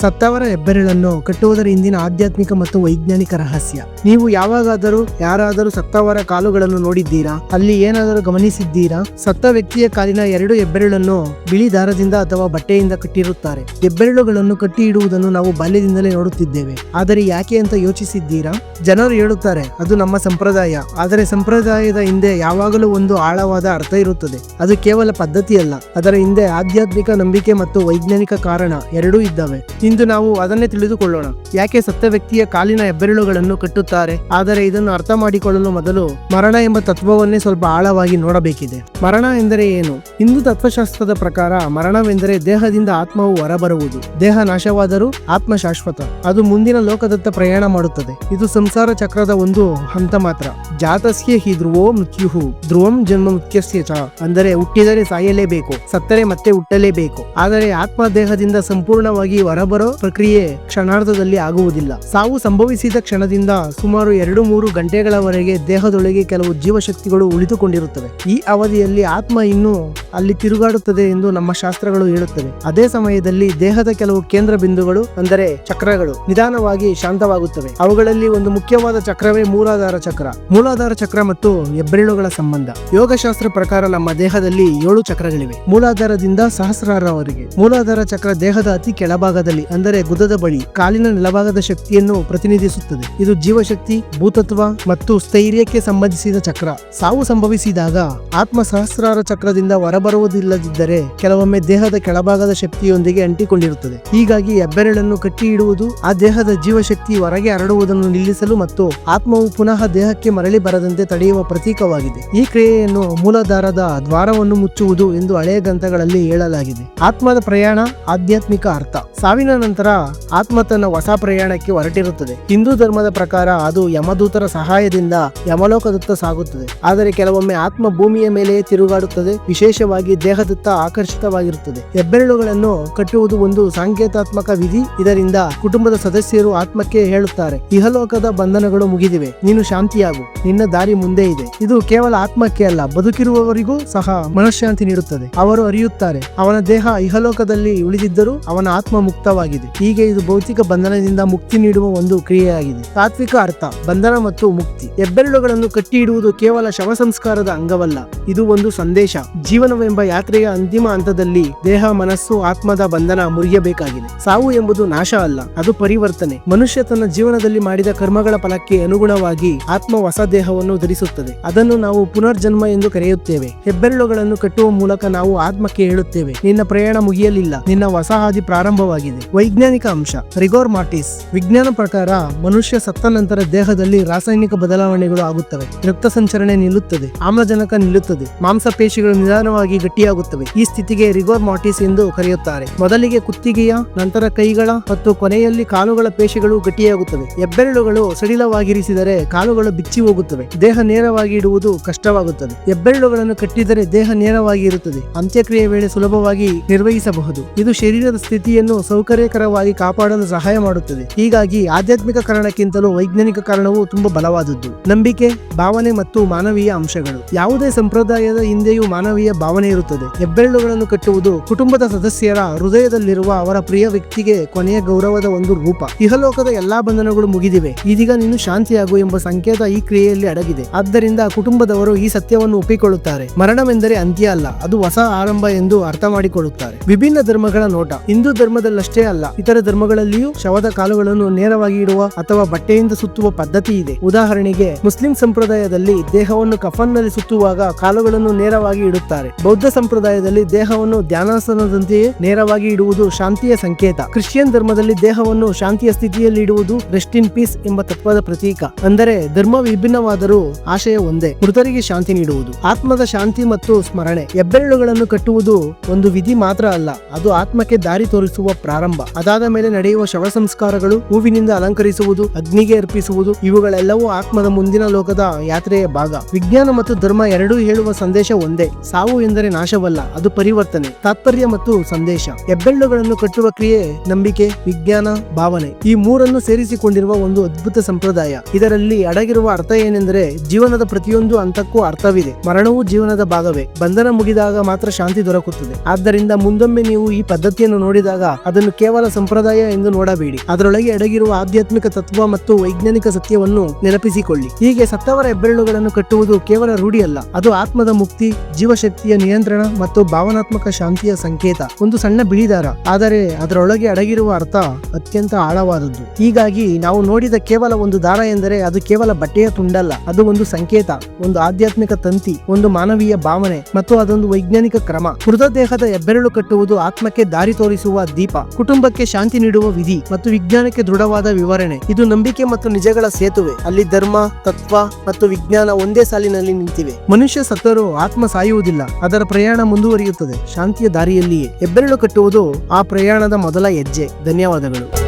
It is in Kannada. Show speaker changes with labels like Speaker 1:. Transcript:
Speaker 1: ಸತ್ತವರ ಹೆಬ್ಬೆರಳನ್ನು ಕಟ್ಟುವುದರ ಹಿಂದಿನ ಆಧ್ಯಾತ್ಮಿಕ ಮತ್ತು ವೈಜ್ಞಾನಿಕ ರಹಸ್ಯ. ನೀವು ಯಾವಾಗಾದರೂ, ಯಾರಾದರೂ ಸತ್ತವರ ಕಾಲುಗಳನ್ನು ನೋಡಿದ್ದೀರಾ? ಅಲ್ಲಿ ಏನಾದರೂ ಗಮನಿಸಿದ್ದೀರಾ? ಸತ್ತ ವ್ಯಕ್ತಿಯ ಕಾಲಿನ ಎರಡು ಹೆಬ್ಬೆರಳನ್ನು ಬಿಳಿ ದಾರದಿಂದ ಅಥವಾ ಬಟ್ಟೆಯಿಂದ ಕಟ್ಟಿರುತ್ತಾರೆ. ಹೆಬ್ಬೆರಳುಗಳನ್ನು ಕಟ್ಟಿ ಇಡುವುದನ್ನು ನಾವು ಬಾಲ್ಯದಿಂದಲೇ ನೋಡುತ್ತಿದ್ದೇವೆ. ಆದರೆ ಯಾಕೆ ಅಂತ ಯೋಚಿಸಿದ್ದೀರಾ? ಜನರು ಹೇಳುತ್ತಾರೆ, ಅದು ನಮ್ಮ ಸಂಪ್ರದಾಯ. ಆದರೆ ಸಂಪ್ರದಾಯದ ಹಿಂದೆ ಯಾವಾಗಲೂ ಒಂದು ಆಳವಾದ ಅರ್ಥ ಇರುತ್ತದೆ. ಅದು ಕೇವಲ ಪದ್ಧತಿಯಲ್ಲ. ಅದರ ಹಿಂದೆ ಆಧ್ಯಾತ್ಮಿಕ ನಂಬಿಕೆ ಮತ್ತು ವೈಜ್ಞಾನಿಕ ಕಾರಣ ಎರಡೂ ಇದ್ದಾವೆ. ಇಂದು ನಾವು ಅದನ್ನೇ ತಿಳಿದುಕೊಳ್ಳೋಣ. ಯಾಕೆ ಸತ್ತ ವ್ಯಕ್ತಿಯ ಕಾಲಿನ ಹೆಬ್ಬೆರಳುಗಳನ್ನು ಕಟ್ಟುತ್ತಾರೆ? ಆದರೆ ಇದನ್ನು ಅರ್ಥ ಮಾಡಿಕೊಳ್ಳಲು ಮೊದಲು ಮರಣ ಎಂಬ ತತ್ವವನ್ನೇ ಸ್ವಲ್ಪ ಆಳವಾಗಿ ನೋಡಬೇಕಿದೆ. ಮರಣ ಎಂದರೆ ಏನು? ಹಿಂದೂ ತತ್ವಶಾಸ್ತ್ರದ ಪ್ರಕಾರ ಮರಣವೆಂದರೆ ದೇಹದಿಂದ ಆತ್ಮವು ಹೊರಬರುವುದು. ದೇಹ ನಾಶವಾದರೂ ಆತ್ಮ ಶಾಶ್ವತ ಅದು ಮುಂದಿನ ಲೋಕದತ್ತ ಪ್ರಯಾಣ ಮಾಡುತ್ತದೆ. ಇದು ಸಂಸಾರ ಚಕ್ರದ ಒಂದು ಹಂತ ಮಾತ್ರ. ಜಾತಸ್ಯ ಹಿ ಧ್ರುವೋ ಮೃತ್ಯುಹು. ಧ್ರುವಂ ಜನ್ಮ ಮುಖ್ಯಸ್ಯ ಚ. ಅಂದರೆ ಹುಟ್ಟಿದರೆ ಸಾಯಲೇಬೇಕು. ಸತ್ತರೆ ಮತ್ತೆ ಹುಟ್ಟಲೇಬೇಕು. ಆದರೆ ಆತ್ಮ ದೇಹದಿಂದ ಸಂಪೂರ್ಣವಾಗಿ ಹೊರಬರೋ ಪ್ರಕ್ರಿಯೆ ಕ್ಷಣಾರ್ಧದಲ್ಲಿ ಆಗುವುದಿಲ್ಲ. ಸಾವು ಸಂಭವಿಸಿದ ಕ್ಷಣದಿಂದ ಸುಮಾರು ಎರಡು ಮೂರು ಗಂಟೆಗಳವರೆಗೆ ದೇಹದೊಳಗೆ ಕೆಲವು ಜೀವಶಕ್ತಿಗಳು ಉಳಿದುಕೊಂಡಿರುತ್ತವೆ. ಈ ಅವಧಿಯಲ್ಲಿ ಆತ್ಮ ಇನ್ನೂ ಅಲ್ಲಿ ತಿರುಗಾಡುತ್ತದೆ ಎಂದು ನಮ್ಮ ಶಾಸ್ತ್ರಗಳು ಹೇಳುತ್ತವೆ. ಅದೇ ಸಮಯದಲ್ಲಿ ದೇಹದ ಕೆಲವು ಕೇಂದ್ರ ಬಿಂದುಗಳು, ಅಂದರೆ ಚಕ್ರಗಳು, ನಿಧಾನವಾಗಿ ಶಾಂತವಾಗುತ್ತವೆ. ಅವುಗಳಲ್ಲಿ ಒಂದು ಮುಖ್ಯವಾದ ಚಕ್ರವೇ ಮೂಲಾಧಾರ ಚಕ್ರ. ಮೂಲಾಧಾರ ಚಕ್ರ ಮತ್ತು ಹೆಬ್ಬೆರಳುಗಳ ಸಂಬಂಧ. ಯೋಗಶಾಸ್ತ್ರ ಪ್ರಕಾರ ನಮ್ಮ ದೇಹದಲ್ಲಿ ಏಳು ಚಕ್ರಗಳಿವೆ. ಮೂಲಾಧಾರದಿಂದ ಸಹಸ್ರಾರವರೆಗೆ ಮೂಲಾಧಾರ ಚಕ್ರ ದೇಹದ ಅತಿ ಕೆಳಭಾಗದಲ್ಲಿ ಅಂದರೆ ಗುದದ ಬಳಿ ಕಾಲಿನ ನೆಲಭಾಗದ ಶಕ್ತಿಯನ್ನು ಪ್ರತಿನಿಧಿಸುತ್ತದೆ. ಇದು ಜೀವಶಕ್ತಿ, ಭೂತತ್ವ ಮತ್ತು ಸ್ಥೈರ್ಯಕ್ಕೆ ಸಂಬಂಧಿಸಿದ ಚಕ್ರ. ಸಾವು ಸಂಭವಿಸಿದಾಗ ಆತ್ಮ ಸಹಸ್ರಾರ ಚಕ್ರದಿಂದ ಹೊರಬರುವುದಿಲ್ಲದಿದ್ದರೆ ಕೆಲವೊಮ್ಮೆ ದೇಹದ ಕೆಳಭಾಗದ ಶಕ್ತಿಯೊಂದಿಗೆ ಅಂಟಿಕೊಂಡಿರುತ್ತದೆ. ಹೀಗಾಗಿ ಹೆಬ್ಬೆರಳನ್ನು ಕಟ್ಟಿ ಇಡುವುದು ಆ ದೇಹದ ಜೀವಶಕ್ತಿ ಹೊರಗೆ ಹರಡುವುದನ್ನು ನಿಲ್ಲಿಸಲು ಮತ್ತು ಆತ್ಮವು ಪುನಃ ದೇಹಕ್ಕೆ ಮರಳಿ ಬರದಂತೆ ತಡೆಯುವ ಪ್ರತೀಕವಾಗಿದೆ. ಈ ಕ್ರಿಯೆಯನ್ನು ಮೂಲಧಾರದ ದ್ವಾರವನ್ನು ಮುಚ್ಚುವುದು ಎಂದು ಹಳೆಯ ಗ್ರಂಥಗಳಲ್ಲಿ ಹೇಳಲಾಗಿದೆ. ಆತ್ಮದ ಪ್ರಯಾಣ, ಆಧ್ಯಾತ್ಮಿಕ ಅರ್ಥ. ಸಾವಿನ ನಂತರ ಆತ್ಮ ತನ್ನ ಹೊಸ ಪ್ರಯಾಣಕ್ಕೆ ಹೊರಟಿರುತ್ತದೆ. ಹಿಂದೂ ಧರ್ಮದ ಪ್ರಕಾರ ಅದು ಯಮದೂತರ ಸಹಾಯದಿಂದ ಯಮಲೋಕದತ್ತ ಸಾಗುತ್ತದೆ. ಆದರೆ ಕೆಲವೊಮ್ಮೆ ಆತ್ಮ ಭೂಮಿಯ ಮೇಲೆ ತಿರುಗಾಡುತ್ತದೆ. ವಿಶೇಷವಾಗಿ ದೇಹದತ್ತ ಆಕರ್ಷಿತವಾಗಿರುತ್ತದೆ. ಹೆಬ್ಬೆರಳುಗಳನ್ನು ಕಟ್ಟುವುದು ಒಂದು ಸಾಂಕೇತಾತ್ಮಕ ವಿಧಿ. ಇದರಿಂದ ಕುಟುಂಬದ ಸದಸ್ಯರು ಆತ್ಮಕ್ಕೆ ಹೇಳುತ್ತಾರೆ, ಇಹಲೋಕದ ಬಂಧನಗಳು ಮುಗಿದಿವೆ, ನೀನು ಶಾಂತಿಯಾಗು, ನಿನ್ನ ದಾರಿ ಮುಂದೆ ಇದೆ. ಇದು ಕೇವಲ ಆತ್ಮಕ್ಕೆ ಅಲ್ಲ, ಬದುಕಿರುವವರಿಗೂ ಸಹ ಮನಃಶಾಂತಿ ನೀಡುತ್ತದೆ. ಅವರು ಅರಿಯುತ್ತಾರೆ, ಅವನ ದೇಹ ಇಹಲೋಕದಲ್ಲಿ ಉಳಿದಿದ್ದರೂ ಅವನ ಆತ್ಮ ಮುಕ್ತವಾಗಿದೆ ಹೀಗೆ ಇದು ಭೌತಿಕ ಬಂಧನದಿಂದ ಮುಕ್ತಿ ನೀಡುವ ಒಂದು ಕ್ರಿಯೆಯಾಗಿದೆ. ತಾತ್ವಿಕ ಅರ್ಥ, ಬಂಧನ ಮತ್ತು ಮುಕ್ತಿ ಹೆಬ್ಬೆರಳುಗಳನ್ನು ಕಟ್ಟಿ ಇಡುವುದು ಕೇವಲ ಶವ ಸಂಸ್ಕಾರದ ಅಂಗವಲ್ಲ. ಇದು ಒಂದು ಸಂದೇಶ. ಜೀವನವೆಂಬ ಯಾತ್ರೆಯ ಅಂತಿಮ ಹಂತದಲ್ಲಿ ದೇಹ, ಮನಸ್ಸು, ಆತ್ಮದ ಬಂಧನ ಮುರಿಯಬೇಕಾಗಿದೆ. ಸಾವು ಎಂಬುದು ನಾಶ ಅಲ್ಲ, ಅದು ಪರಿವರ್ತನೆ. ಮನುಷ್ಯ ತನ್ನ ಜೀವನದಲ್ಲಿ ಮಾಡಿದ ಕರ್ಮಗಳ ಫಲಕ್ಕೆ ಅನುಗುಣವಾಗಿ ಆತ್ಮ ಹೊಸ ದೇಹವನ್ನು ಧರಿಸುತ್ತದೆ. ಅದನ್ನು ನಾವು ಪುನರ್ಜನ್ಮ ಎಂದು ಕರೆಯುತ್ತೇವೆ. ಹೆಬ್ಬೆರಳುಗಳನ್ನು ಕಟ್ಟುವ ಮೂಲಕ ನಾವು ಆತ್ಮಕ್ಕೆ ಹೇಳುತ್ತೇವೆ, ನಿನ್ನ ಪ್ರಯಾಣ ಮುಗಿಯಲಿಲ್ಲ, ನಿನ್ನ ಹೊಸ ಪ್ರಾರಂಭವಾಗಿದೆ. ವೈಜ್ಞಾನಿಕ ಅಂಶ. ರಿಗೋರ್ ಮಾರ್ಟಿಸ್. ವಿಜ್ಞಾನ ಪ್ರಕಾರ, ಮನುಷ್ಯ ಸತ್ತ ನಂತರ ದೇಹದಲ್ಲಿ ರಾಸಾಯನಿಕ ಬದಲಾವಣೆಗಳು ಆಗುತ್ತವೆ. ರಕ್ತ ಸಂಚರಣೆ ನಿಲ್ಲುತ್ತದೆ. ಆಮ್ಲಜನಕ ನಿಲ್ಲುತ್ತದೆ. ಮಾಂಸಪೇಶಿಗಳು ನಿಧಾನವಾಗಿ ಗಟ್ಟಿಯಾಗುತ್ತವೆ. ಈ ಸ್ಥಿತಿಗೆ ರಿಗೋರ್ ಮಾರ್ಟಿಸ್ ಎಂದು ಕರೆಯುತ್ತಾರೆ. ಮೊದಲಿಗೆ ಕುತ್ತಿಗೆಯ, ನಂತರ ಕೈಗಳ ಮತ್ತು ಕೊನೆಯಲ್ಲಿ ಕಾಲುಗಳ ಪೇಶಿಗಳು ಗಟ್ಟಿಯಾಗುತ್ತವೆ. ಹೆಬ್ಬೆರಳುಗಳು ಸಡಿಲವಾಗಿರಿಸಿದರೆ ಕಾಲುಗಳು ಬಿಚ್ಚಿ ಹೋಗುತ್ತವೆ. ದೇಹ ನೇರವಾಗಿ ಇಡುವುದು ಕಷ್ಟವಾಗುತ್ತದೆ. ಹೆಬ್ಬೆರಳುಗಳನ್ನು ಕಟ್ಟಿದರೆ ದೇಹ ನೇರವಾಗಿ ಇರುತ್ತದೆ. ಅಂತ್ಯಕ್ರಿಯೆ ವೇಳೆ ಸುಲಭವಾಗಿ ನಿರ್ವಹಿಸಬಹುದು. ಇದು ಶರೀರದ ಸ್ಥಿತಿಯನ್ನು ಸೌಕರ್ಯಕರವಾಗಿ ಕಾಪಾಡಲು ಸಹಾಯ ಮಾಡುತ್ತದೆ. ಹೀಗಾಗಿ ಆಧ್ಯಾತ್ಮಿಕ ಕಾರಣಕ್ಕಿಂತಲೂ ವೈಜ್ಞಾನಿಕ ಕಾರಣವು ತುಂಬಾ ಬಲವಾದದ್ದು. ನಂಬಿಕೆ, ಭಾವನೆ ಮತ್ತು ಮಾನವೀಯ ಅಂಶಗಳು. ಯಾವುದೇ ಸಂಪ್ರದಾಯದ ಹಿಂದೆಯೂ ಮಾನವೀಯ ಭಾವನೆ ಇರುತ್ತದೆ. ಹೆಬ್ಬೆರಳುಗಳನ್ನು ಕಟ್ಟುವುದು ಕುಟುಂಬದ ಸದಸ್ಯರ ಹೃದಯದಲ್ಲಿರುವ ಅವರ ಪ್ರಿಯ ವ್ಯಕ್ತಿಗೆ ಕೊನೆಯ ಗೌರವದ ಒಂದು ರೂಪ. ಇಹಲೋಕದ ಎಲ್ಲಾ ಬಂಧನಗಳು ಮುಗಿದಿವೆ. ಇದೀಗ ನೀನು ಶಾಂತಿಯಾಗು ಎಂಬ ಸಂಕೇತ ಈ ಕ್ರಿಯೆಯಲ್ಲಿ ಅಡಗಿದೆ. ಆದ್ದರಿಂದ ಕುಟುಂಬದವರು ಈ ಸತ್ಯವನ್ನು ಒಪ್ಪಿಕೊಳ್ಳುತ್ತಾರೆ. ಮರಣವೆಂದರೆ ಅಂತ್ಯ ಅಲ್ಲ, ಅದು ಹೊಸ ಆರಂಭ ಎಂದು ಅರ್ಥ ಮಾಡಿಕೊಳ್ಳುತ್ತಾರೆ ವಿಭಿನ್ನ ಧರ್ಮಗಳ ನೋಟ. ಹಿಂದೂ ಧರ್ಮದಲ್ಲಷ್ಟೇ ಅಲ್ಲ. ಇತರ ಧರ್ಮಗಳಲ್ಲಿಯೂ ಶವದ ಕಾಲುಗಳನ್ನು ನೇರವಾಗಿ ಇಡುವ ಅಥವಾ ಬಟ್ಟೆಯಿಂದ ಸುತ್ತುವ ಪದ್ಧತಿ ಇದೆ. ಉದಾಹರಣೆಗೆ, ಮುಸ್ಲಿಂ ಸಂಪ್ರದಾಯದಲ್ಲಿ ದೇಹವನ್ನು ಕಫನ್ನಲ್ಲಿ ಸುತ್ತುವಾಗ ಕಾಲುಗಳನ್ನು ನೇರವಾಗಿ ಇಡುತ್ತಾರೆ. ಬೌದ್ಧ ಸಂಪ್ರದಾಯದಲ್ಲಿ ದೇಹವನ್ನು ಧ್ಯಾನಾಸನದಂತೆಯೇ ನೇರವಾಗಿ ಇಡುವುದು ಶಾಂತಿಯ ಸಂಕೇತ. ಕ್ರಿಶ್ಚಿಯನ್ ಧರ್ಮದಲ್ಲಿ ದೇಹವನ್ನು ಶಾಂತಿಯ ಸ್ಥಿತಿಯಲ್ಲಿ ಇಡುವುದು ರೆಸ್ಟ್ ಇನ್ ಪೀಸ್ ಎಂಬ ತತ್ವದ ಪ್ರತೀಕ. ಅಂದರೆ, ಧರ್ಮ ವಿಭಿನ್ನವಾದರೂ ಆಶಯ ಒಂದೇ. ಮೃತರಿಗೆ ಶಾಂತಿ ನೀಡುವುದು. ಆತ್ಮದ ಶಾಂತಿ ಮತ್ತು ಸ್ಮರಣೆ. ಹೆಬ್ಬೆರಳುಗಳನ್ನು ಕಟ್ಟುವುದು ಒಂದು ವಿಧಿ ಮಾತ್ರ ಅಲ್ಲ. ಅದು ಆತ್ಮಕ್ಕೆ ದಾರಿ ತೋರಿಸುವ ಪ್ರಾರಂಭ. ಅದಾದ ಮೇಲೆ ನಡೆಯುವ ಶವ ಸಂಸ್ಕಾರಗಳು, ಹೂವಿನಿಂದ ಅಲಂಕರಿಸುವುದು, ಅಗ್ನಿಗೆ ಅರ್ಪಿಸುವುದು, ಇವುಗಳೆಲ್ಲವೂ ಆತ್ಮದ ಮುಂದಿನ ಲೋಕದ ಯಾತ್ರೆಯ ಭಾಗ. ವಿಜ್ಞಾನ ಮತ್ತು ಧರ್ಮ ಎರಡೂ ಹೇಳುವ ಸಂದೇಶ ಒಂದೇ. ಸಾವು ಎಂದರೆ ನಾಶವಲ್ಲ, ಅದು ಪರಿವರ್ತನೆ, ತಾತ್ಪರ್ಯ ಮತ್ತು ಸಂದೇಶ. ಹೆಬ್ಬೆಳ್ಳುಗಳನ್ನು ಕಟ್ಟುವ ಕ್ರಿಯೆ, ನಂಬಿಕೆ, ವಿಜ್ಞಾನ, ಭಾವನೆ, ಈ ಮೂರನ್ನು ಸೇರಿಸಿಕೊಂಡಿರುವ ಒಂದು ಅದ್ಭುತ ಸಂಪ್ರದಾಯ. ಇದರಲ್ಲಿ ಅಡಗಿರುವ ಅರ್ಥ ಏನೆಂದರೆ, ಜೀವನದ ಪ್ರತಿಯೊಂದು ಹಂತಕ್ಕೂ ಅರ್ಥವಿದೆ. ಮರಣವು ಜೀವನದ ಭಾಗವೇ. ಬಂಧನ ಮುಗಿದಾಗ ಮಾತ್ರ ಶಾಂತಿ ದೊರಕುತ್ತದೆ. ಆದ್ದರಿಂದ ಮುಂದೊಮ್ಮೆ ನೀವು ಈ ಪದ್ಧತಿಯನ್ನು ನೋಡಿದಾಗ ಅದನ್ನು ಕೇವಲ ಸಂಪ್ರದಾಯ ಎಂದು ನೋಡಬೇಡಿ. ಅದರೊಳಗೆ ಅಡಗಿರುವ ಆಧ್ಯಾತ್ಮಿಕ ತತ್ವ ಮತ್ತು ವೈಜ್ಞಾನಿಕ ಸತ್ಯವನ್ನು ನೆನಪಿಸಿಕೊಳ್ಳಿ. ಹೀಗೆ ಸತ್ತವರ ಹೆಬ್ಬೆರಳುಗಳನ್ನು ಕಟ್ಟುವುದು ಕೇವಲ ರೂಢಿಯಲ್ಲ ಅದು ಆತ್ಮದ ಮುಕ್ತಿ, ಜೀವಶಕ್ತಿಯ ನಿಯಂತ್ರಣ ಮತ್ತು ಭಾವನಾತ್ಮಕ ಶಾಂತಿಯ ಸಂಕೇತ. ಒಂದು ಸಣ್ಣ ಬಿಳಿದಾರ, ಆದರೆ ಅದರೊಳಗೆ ಅಡಗಿರುವ ಅರ್ಥ ಅತ್ಯಂತ ಆಳವಾದದ್ದು. ಹೀಗಾಗಿ ನಾವು ನೋಡಿದ ಕೇವಲ ಒಂದು ದಾರ ಎಂದರೆ ಅದು ಕೇವಲ ಬಟ್ಟೆಯ ತುಂಡಲ್ಲ, ಅದು ಒಂದು ಸಂಕೇತ, ಒಂದು ಆಧ್ಯಾತ್ಮಿಕ ತಂತಿ, ಒಂದು ಮಾನವೀಯ ಭಾವನೆ ಮತ್ತು ಅದೊಂದು ವೈಜ್ಞಾನಿಕ ಕ್ರಮ. ಮೃತದೇಹದ ಹೆಬ್ಬೆರಳು ಕಟ್ಟುವುದು ಆತ್ಮಕ್ಕೆ ದಾರಿ ತೋರಿಸುವ ದೀಪ. ಕುಟುಂಬಕ್ಕೆ ಶಾಂತಿ ನೀಡುವ ವಿಧಿ ಮತ್ತು ವಿಜ್ಞಾನಕ್ಕೆ ದೃಢವಾದ ವಿವರಣೆ. ಇದು ನಂಬಿಕೆ ಮತ್ತು ನಿಜಗಳ ಸೇತುವೆ. ಅಲ್ಲಿ ಧರ್ಮ, ತತ್ವ ಮತ್ತು ವಿಜ್ಞಾನ ಒಂದೇ ಸಾಲಿನಲ್ಲಿ ನಿಂತಿವೆ. ಮನುಷ್ಯ ಸತ್ತರೂ ಆತ್ಮ ಸಾಯುವುದಿಲ್ಲ. ಅದರ ಪ್ರಯಾಣ ಮುಂದುವರಿಯುತ್ತದೆ. ಶಾಂತಿಯ ದಾರಿಯಲ್ಲಿಯೇ. ಹೆಬ್ಬೆರಳು ಕಟ್ಟುವುದು ಆ ಪ್ರಯಾಣದ ಮೊದಲ ಹೆಜ್ಜೆ. ಧನ್ಯವಾದಗಳು.